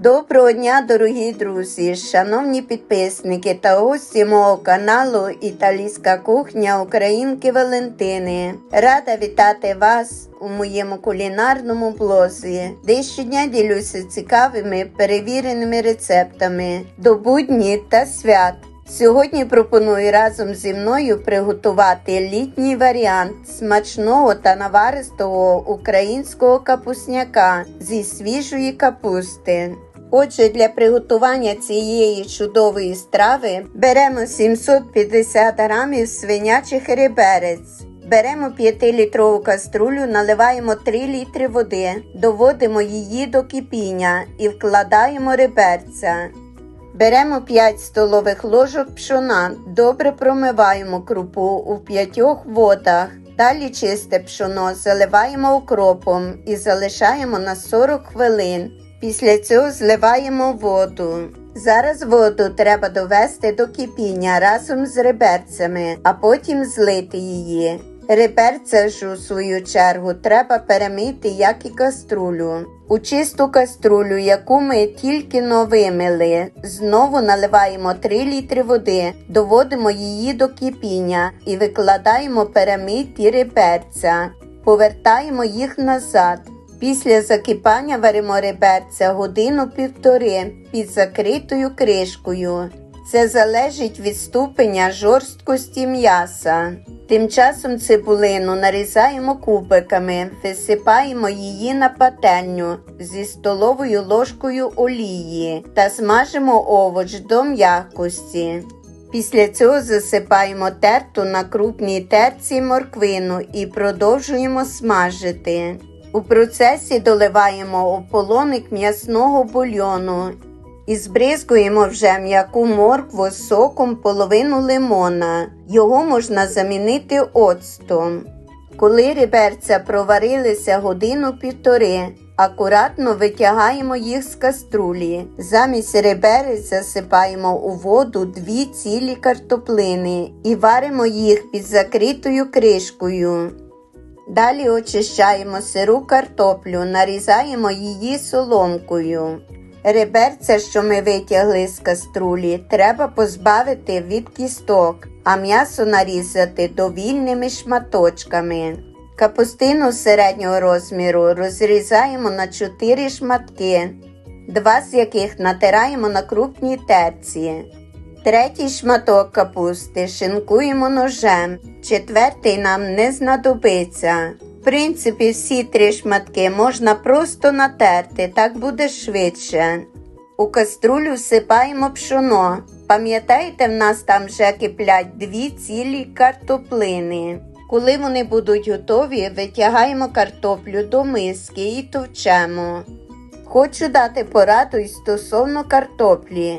Доброго дня, дорогі друзі, шановні підписники та гості мого каналу Італійська кухня Українки Валентини. Рада вітати вас у моєму кулінарному блозі, де щодня ділюся цікавими перевіреними рецептами до будні та свят. Сьогодні пропоную разом зі мною приготувати літній варіант смачного та наваристого українського капусняка зі свіжої капусти. Отже, для приготування цієї чудової страви беремо 750 грамів свинячих реберець. Беремо 5-літрову каструлю, наливаємо 3 літри води, доводимо її до кипіння і вкладаємо реберця. Беремо 5 столових ложок пшона, добре промиваємо крупу у 5 водах. Далі чисте пшоно заливаємо окропом і залишаємо на 40 хвилин. Після цього зливаємо воду. Зараз воду треба довести до кипіння разом з реберцями, а потім злити її. Реберця ж у свою чергу треба перемити, як і каструлю. У чисту каструлю, яку ми тільки но вимили, знову наливаємо 3 літри води, доводимо її до кипіння і викладаємо перемиті реберця, повертаємо їх назад. Після закипання варимо реберця годину-півтори під закритою кришкою. Це залежить від ступеня жорсткості м'яса. Тим часом цибулину нарізаємо кубиками, висипаємо її на пательню зі столовою ложкою олії та смажимо овоч до м'якості. Після цього засипаємо терту на крупній терці морквину і продовжуємо смажити. У процесі доливаємо ополоник м'ясного бульйону і збризкуємо вже м'яку моркву з соком половину лимона. Його можна замінити оцтом. Коли реберця проварилися годину-півтори, акуратно витягаємо їх з каструлі. Замість реберець засипаємо у воду дві цілі картоплини і варимо їх під закритою кришкою. Далі очищаємо сиру картоплю, нарізаємо її соломкою. Реберця, що ми витягли з каструлі, треба позбавити від кісток, а м'ясо нарізати довільними шматочками. Капустину середнього розміру розрізаємо на 4 шматки, два з яких натираємо на крупній терці. Третій шматок капусти шинкуємо ножем, четвертий нам не знадобиться. В принципі, всі три шматки можна просто натерти, так буде швидше. У каструлю всипаємо пшоно. Пам'ятаєте, в нас там вже киплять дві цілі картоплини. Коли вони будуть готові, витягаємо картоплю до миски і товчемо. Хочу дати пораду й стосовно картоплі.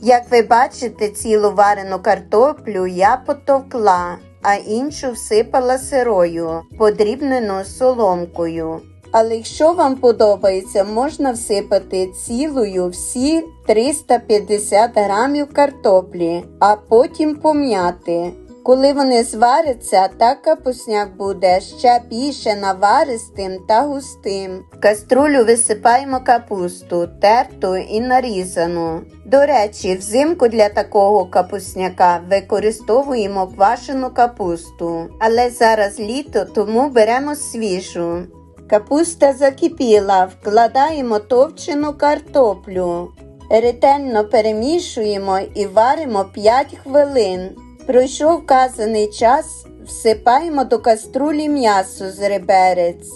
Як ви бачите, цілу варену картоплю я потовкла, а іншу всипала сирою, подрібнену соломкою. Але якщо вам подобається, можна всипати цілою всі 350 грамів картоплі, а потім пом'яти. Коли вони зваряться, так капусняк буде ще більше наваристим та густим. В каструлю висипаємо капусту, терту і нарізану. До речі, взимку для такого капусняка використовуємо квашену капусту, але зараз літо, тому беремо свіжу. Капуста закипіла, вкладаємо товчену картоплю. Ретельно перемішуємо і варимо 5 хвилин. Пройшов вказаний час, всипаємо до каструлі м'ясо з реберець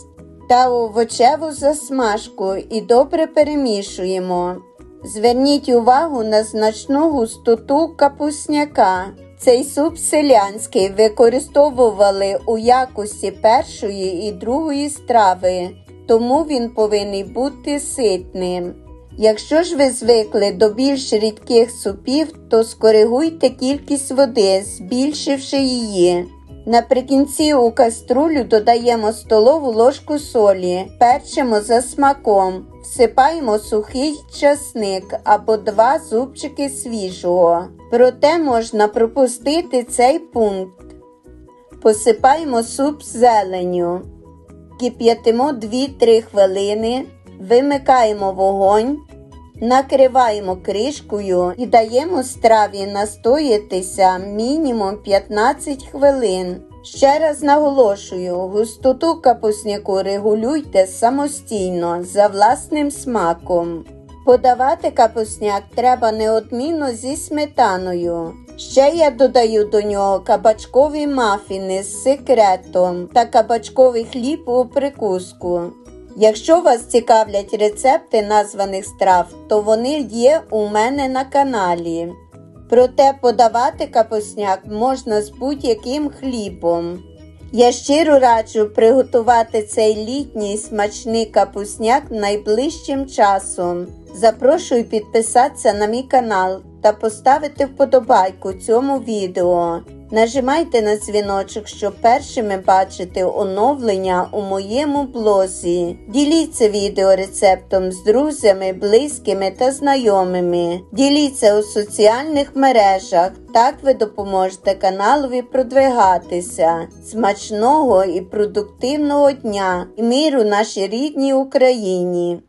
та овочеву засмажку і добре перемішуємо. Зверніть увагу на значну густоту капусняка. Цей суп селянський використовували у якості першої і другої страви, тому він повинен бути ситним. Якщо ж ви звикли до більш рідких супів, то скоригуйте кількість води, збільшивши її. Наприкінці у каструлю додаємо столову ложку солі, перчимо за смаком, всипаємо сухий часник або два зубчики свіжого. Проте можна пропустити цей пункт. Посипаємо суп зеленню. Кип'ятимо 2-3 хвилини, вимикаємо вогонь Накриваємо кришкою і даємо страві настоятися мінімум 15 хвилин. Ще раз наголошую, густоту капусняку регулюйте самостійно за власним смаком. Подавати капусняк треба неодмінно зі сметаною. Ще я додаю до нього кабачкові мафіни з секретом та кабачковий хліб у прикуску. Якщо вас цікавлять рецепти названих страв, то вони є у мене на каналі. Проте подавати капусняк можна з будь-яким хлібом. Я щиро раджу приготувати цей літній смачний капусняк найближчим часом. Запрошую підписатися на мій канал та поставити вподобайку цьому відео. Нажимайте на дзвіночок, щоб першими бачити оновлення у моєму блозі. Діліться відео рецептом з друзями, близькими та знайомими. Діліться у соціальних мережах. Так ви допоможете каналові продвигатися. Смачного і продуктивного дня і миру нашій рідній Україні!